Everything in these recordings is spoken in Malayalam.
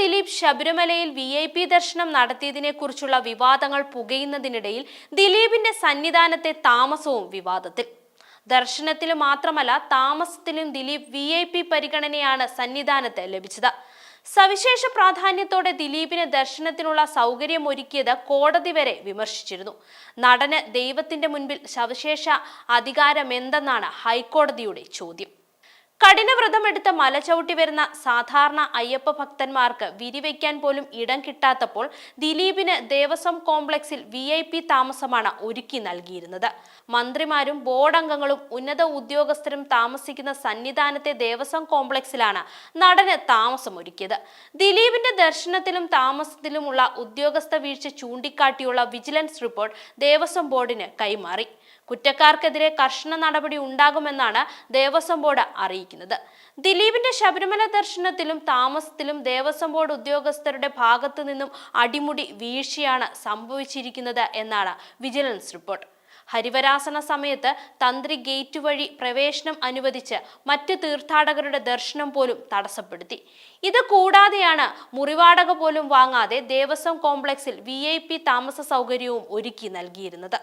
ദിലീപ് ശബരിമലയിൽ വി ഐ പി ദർശനം നടത്തിയതിനെ കുറിച്ചുള്ള വിവാദങ്ങൾ പുകയുന്നതിനിടയിൽ ദിലീപിന്റെ സന്നിധാനത്തെ താമസവും വിവാദത്തിൽ. ദർശനത്തിൽ മാത്രമല്ല താമസത്തിലും ദിലീപ് വി ഐ പി പരിഗണനയാണ് സന്നിധാനത്ത് ലഭിച്ചത്. സവിശേഷ പ്രാധാന്യത്തോടെ ദിലീപിന് ദർശനത്തിനുള്ള സൗകര്യം ഒരുക്കിയത് കോടതി വരെ വിമർശിച്ചിരുന്നു. നടന് ദൈവത്തിന്റെ മുൻപിൽ സവിശേഷ അധികാരമെന്തെന്നാണ് ഹൈക്കോടതിയുടെ ചോദ്യം. കഠിനവ്രതമെടുത്ത് മലചവിട്ടി വരുന്ന സാധാരണ അയ്യപ്പ ഭക്തന്മാർക്ക് വിരിവയ്ക്കാൻ പോലും ഇടം കിട്ടാത്തപ്പോൾ ദിലീപിന് ദേവസ്വം കോംപ്ലക്സിൽ വി ഐ പി താമസമാണ് ഒരുക്കി നൽകിയിരുന്നത്. മന്ത്രിമാരും ബോർഡ് അംഗങ്ങളും ഉന്നത ഉദ്യോഗസ്ഥരും താമസിക്കുന്ന സന്നിധാനത്തെ ദേവസ്വം കോംപ്ലക്സിലാണ് നടന് താമസം ഒരുക്കിയത് ദിലീപിന്റെ ദർശനത്തിലും താമസത്തിലുമുള്ള ഉദ്യോഗസ്ഥ വീഴ്ച ചൂണ്ടിക്കാട്ടിയുള്ള വിജിലൻസ് റിപ്പോർട്ട് ദേവസ്വം ബോർഡിന് കൈമാറി. കുറ്റക്കാർക്കെതിരെ കർശന നടപടി ഉണ്ടാകുമെന്നാണ് ദേവസ്വം ബോർഡ് അറിയിക്കുന്നത് ദിലീപിന്റെ ശബരിമല ദർശനത്തിലും താമസത്തിലും ദേവസ്വം ബോർഡ് ഉദ്യോഗസ്ഥരുടെ ഭാഗത്തു നിന്നും അടിമുടി വീഴ്ചയാണ് സംഭവിച്ചിരിക്കുന്നത് എന്നാണ് വിജിലൻസ് റിപ്പോർട്ട്. ഹരിവരാസന സമയത്ത് തന്ത്രി ഗേറ്റ് വഴി പ്രവേശനം അനുവദിച്ച് മറ്റ് തീർത്ഥാടകരുടെ ദർശനം പോലും തടസ്സപ്പെടുത്തി. ഇത് കൂടാതെയാണ് മുറിവാടക പോലും വാങ്ങാതെ ദേവസ്വം കോംപ്ലക്സിൽ വി താമസ സൗകര്യവും ഒരുക്കി നൽകിയിരുന്നത്.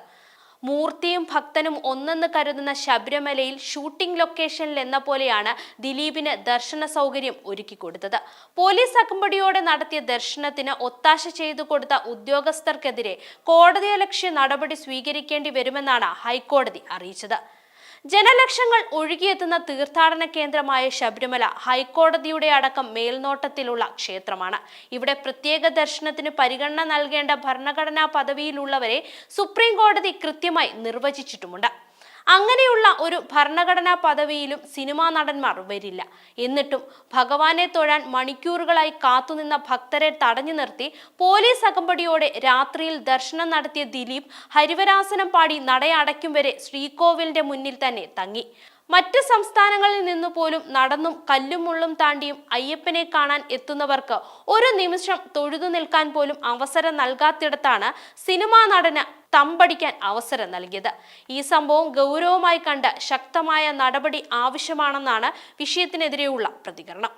മൂർത്തിയും ഭക്തനും ഒന്നെന്ന് കരുതുന്ന ശബരിമലയിൽ ഷൂട്ടിംഗ് ലൊക്കേഷനിൽ എന്ന പോലെയാണ് ദിലീപിന് ദർശന സൗകര്യം ഒരുക്കി കൊടുത്തത്. പോലീസ് അകമ്പടിയോടെ നടത്തിയ ദർശനത്തിന് ഒത്താശ ചെയ്തു കൊടുത്ത ഉദ്യോഗസ്ഥർക്കെതിരെ കോടതിയലക്ഷ്യ നടപടി സ്വീകരിക്കേണ്ടി വരുമെന്നാണ് ഹൈക്കോടതി അറിയിച്ചത്. ജനലക്ഷങ്ങൾ ഒഴുകിയെത്തുന്ന തീർത്ഥാടന കേന്ദ്രമായ ശബരിമല ഹൈക്കോടതിയുടെ അടക്കം മേൽനോട്ടത്തിലുള്ള ക്ഷേത്രമാണ്. ഇവിടെ പ്രത്യേക ദർശനത്തിന് പരിഗണന നൽകേണ്ട ഭരണഘടനാ പദവിയിലുള്ളവരെ സുപ്രീം കോടതി കൃത്യമായി നിർവചിച്ചിട്ടുമുണ്ട്. അങ്ങനെയുള്ള ഒരു ഭരണഘടനാ പദവിയിലും സിനിമാ നടന്മാർ വരില്ല. എന്നിട്ടും ഭഗവാനെ തൊഴാൻ മണിക്കൂറുകളായി കാത്തുനിന്ന ഭക്തരെ തടഞ്ഞു നിർത്തി പോലീസ് അകമ്പടിയോടെ രാത്രിയിൽ ദർശനം നടത്തിയ ദിലീപ് ഹരിവരാസനം പാടി നടയടയ്ക്കും വരെ ശ്രീകോവിലിന്റെ മുന്നിൽ തന്നെ തങ്ങി. മറ്റ് സംസ്ഥാനങ്ങളിൽ നിന്നു പോലും നടന്നും കല്ലും മുള്ളും താണ്ടിയും അയ്യപ്പനെ കാണാൻ എത്തുന്നവർക്ക് ഒരു നിമിഷം തൊഴുതു നിൽക്കാൻ പോലും അവസരം നൽകാത്തിടത്താണ് സിനിമാ നടന് തമ്പടിക്കാൻ അവസരം നൽകിയത്. ഈ സംഭവം ഗൗരവമായി കണ്ട് ശക്തമായ നടപടി ആവശ്യമാണെന്നാണ് വിഷയത്തിനെതിരെയുള്ള പ്രതികരണം.